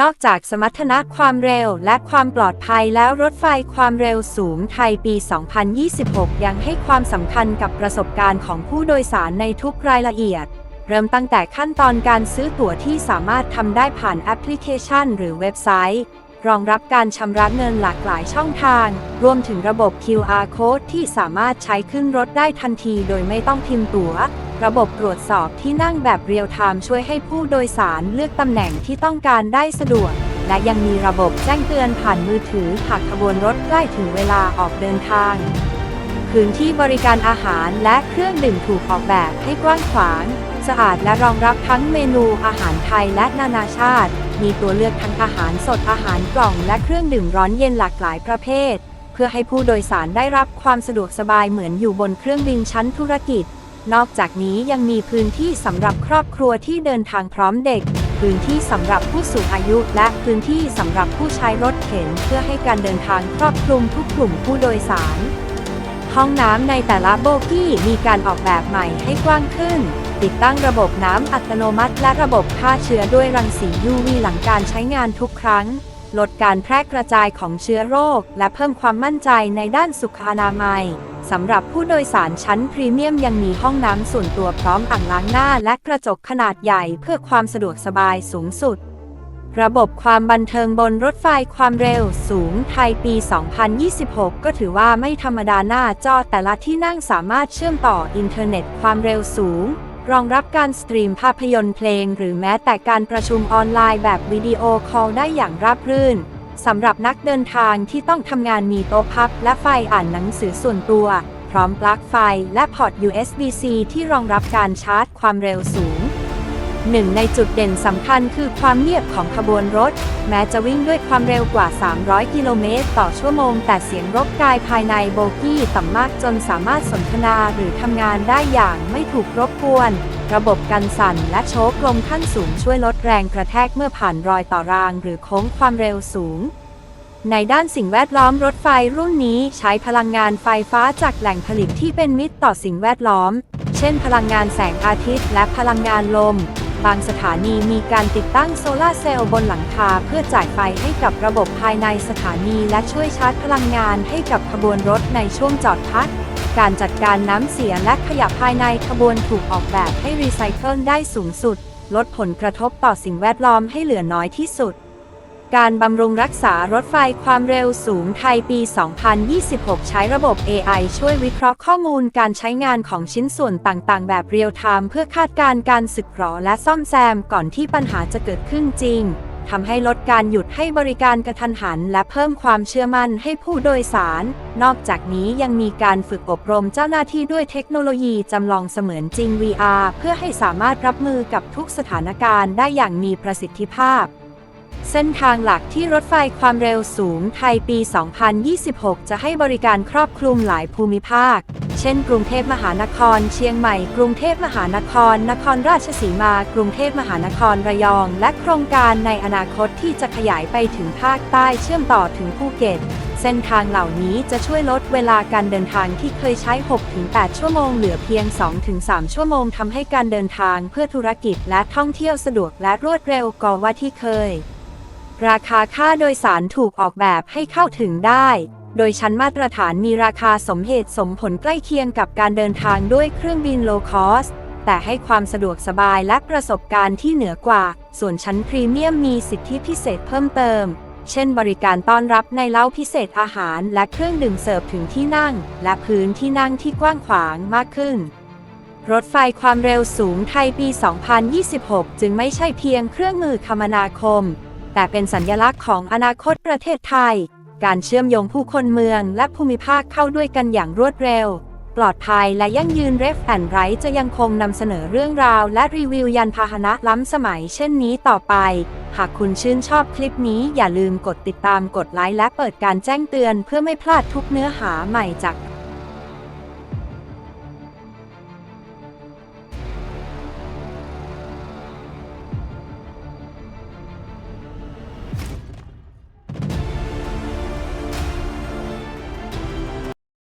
นอกจากสมรรถนะความเร็วและความปลอดภัยแล้วรถไฟความเร็วสูงไทยปี 2026 ยังให้ความสำคัญกับประสบการณ์ของผู้โดยสารในทุกรายละเอียด เริ่มตั้งแต่ขั้นตอนการซื้อตั๋วที่สามารถทำได้ผ่านแอปพลิเคชัน หรือเว็บไซต์ รองรับการชำระเงินหลากหลายช่องทาง รวมถึงระบบ QR code ที่สามารถใช้ขึ้นรถได้ทันทีโดยไม่ต้องพิมพ์ตั๋ว ระบบตรวจสอบที่นั่งแบบเรียลไทม์ช่วยให้ผู้โดยสารเลือกตำแหน่งที่ต้องการได้สะดวก และยังมีระบบแจ้งเตือนผ่านมือถือหากขบวนรถใกล้ถึงเวลาออกเดินทางพื้นที่บริการอาหารและเครื่องดื่มถูกออกแบบให้กว้างขวาง สะอาดและรองรับทั้งเมนูอาหารไทยและนานาชาติ มีตัวเลือกทั้งอาหารสดอาหารกล่องและเครื่องดื่มร้อนเย็นหลากหลายประเภท เพื่อให้ผู้โดยสารได้รับความสะดวกสบายเหมือนอยู่บนเครื่องบินชั้นธุรกิจ นอกจากนี้ยังมีพื้นที่สำหรับครอบครัวที่เดินทางพร้อมเด็ก พื้นที่สำหรับผู้สูงอายุ และพื้นที่สำหรับผู้ใช้รถเข็น เพื่อให้การเดินทางครอบคลุมทุกกลุ่มผู้โดยสาร ห้องน้ำในแต่ละโบกี้มีการออกแบบใหม่ให้กว้างขึ้น ติดตั้งระบบน้ำอัตโนมัติ และระบบฆ่าเชื้อด้วยรังสี UV หลังการใช้งานทุกครั้ง ลดการแพร่กระจายของเชื้อโรค และเพิ่มความมั่นใจในด้านสุขอนามัยสำหรับผู้โดยสารชั้นพรีเมียมยังมีห้องน้ำส่วนตัวพร้อมอ่างล้างหน้าและกระจกขนาดใหญ่เพื่อความสะดวกสบายสูงสุด ระบบความบันเทิงบนรถไฟความเร็วสูงไทยปี 2026 ก็ถือว่าไม่ธรรมดาหน้าจอแต่ละที่นั่งสามารถเชื่อมต่ออินเทอร์เน็ตความเร็วสูง รองรับการสตรีมภาพยนตร์เพลง หรือแม้แต่การประชุมออนไลน์แบบวิดีโอคอลได้อย่างราบรื่นสำหรับนักเดินทางที่ต้องทำงานมีโต๊ะพับ และไฟอ่านหนังสือส่วนตัว พร้อมปลั๊กไฟและพอร์ต USB-C ที่รองรับการชาร์จความเร็วสูง หนึ่งในจุดเด่นสำคัญคือความเงียบของขบวนรถ แม้จะวิ่งด้วยความเร็วกว่า 300 กิโลเมตรต่อชั่วโมง แต่เสียงรบกายภายในโบกี้ต่ำมากจนสามารถสนทนาหรือทำงานได้อย่างไม่ถูกรบกวน ระบบกันสั่นและโชคลมขั้นสูงช่วยลดแรงกระแทกเมื่อผ่านรอยต่อรางหรือโค้งความเร็วสูงในด้านสิ่งแวดล้อมรถไฟรุ่นนี้ใช้พลังงานไฟฟ้าจากแหล่งผลิตที่เป็นมิตรต่อสิ่งแวดล้อม เช่นพลังงานแสงอาทิตย์และพลังงานลม บางสถานีมีการติดตั้งโซลาร์เซลล์บนหลังคาเพื่อจ่ายไฟให้กับระบบภายในสถานีและช่วยชาร์จพลังงานให้กับขบวนรถในช่วงจอดพัก การจัดการน้ำเสียและขยะภายในขบวนถูกออกแบบให้รีไซเคิลได้สูงสุด ลดผลกระทบต่อสิ่งแวดล้อมให้เหลือน้อยที่สุด การบำรุงรักษารถไฟความเร็วสูงไทยปี 2026 ใช้ระบบ AI ช่วยวิเคราะห์ข้อมูลการใช้งานของชิ้นส่วนต่างๆ แบบเรียลไทม์เพื่อคาดการณ์การสึกหรอและซ่อมแซมก่อนที่ปัญหาจะเกิดขึ้นจริงทำให้ลดการหยุดให้บริการกระทันหัน และเพิ่มความเชื่อมั่นให้ผู้โดยสาร นอกจากนี้ยังมีการฝึกอบรมเจ้าหน้าที่ด้วยเทคโนโลยีจำลองเสมือนจริง VR เพื่อให้สามารถรับมือกับทุกสถานการณ์ได้อย่างมีประสิทธิภาพ เส้นทางหลักที่รถไฟความเร็วสูงไทยปี 2026 จะให้บริการครอบคลุมหลายภูมิภาค เช่น กรุงเทพมหานคร เชียงใหม่ กรุงเทพมหานคร นครราชสีมา กรุงเทพมหานคร ระยอง และโครงการในอนาคตที่จะขยายไปถึงภาคใต้เชื่อมต่อถึงภูเก็ต เส้นทางเหล่านี้จะช่วยลดเวลาการเดินทางที่เคยใช้ 6-8 ชั่วโมงเหลือเพียง 2-3 ชั่วโมงทำให้การเดินทางเพื่อธุรกิจและท่องเที่ยวสะดวกและรวดเร็วกว่าที่เคย ราคาค่าโดยสารถูกออกแบบให้เข้าถึงได้ โดยชั้นมาตรฐานมีราคาสมเหตุสมผลใกล้เคียงกับการเดินทางด้วยเครื่องบินโลคอส แต่ให้ความสะดวกสบายและประสบการณ์ที่เหนือกว่า ส่วนชั้นพรีเมียมมีสิทธิพิเศษเพิ่มเติม เช่นบริการต้อนรับในเล้าพิเศษอาหารและเครื่องดื่มเสิร์ฟถึงที่นั่ง และพื้นที่นั่งที่กว้างขวางมากขึ้นรถไฟความเร็วสูงไทยปี 2026 จึงไม่ใช่เพียงเครื่องมือคมนาคม แต่เป็นสัญลักษณ์ของอนาคตประเทศไทย การเชื่อมโยงผู้คนเมืองและภูมิภาคเข้าด้วยกันอย่างรวดเร็ว ปลอดภัยและยั่งยืนเรฟแอนไรจะยังคงนำเสนอเรื่องราวและรีวิวยานพาหนะล้ำสมัยเช่นนี้ต่อไป หากคุณชื่นชอบคลิปนี้อย่าลืมกดติดตามกดไลค์และเปิดการแจ้งเตือนเพื่อไม่พลาดทุกเนื้อหาใหม่จาก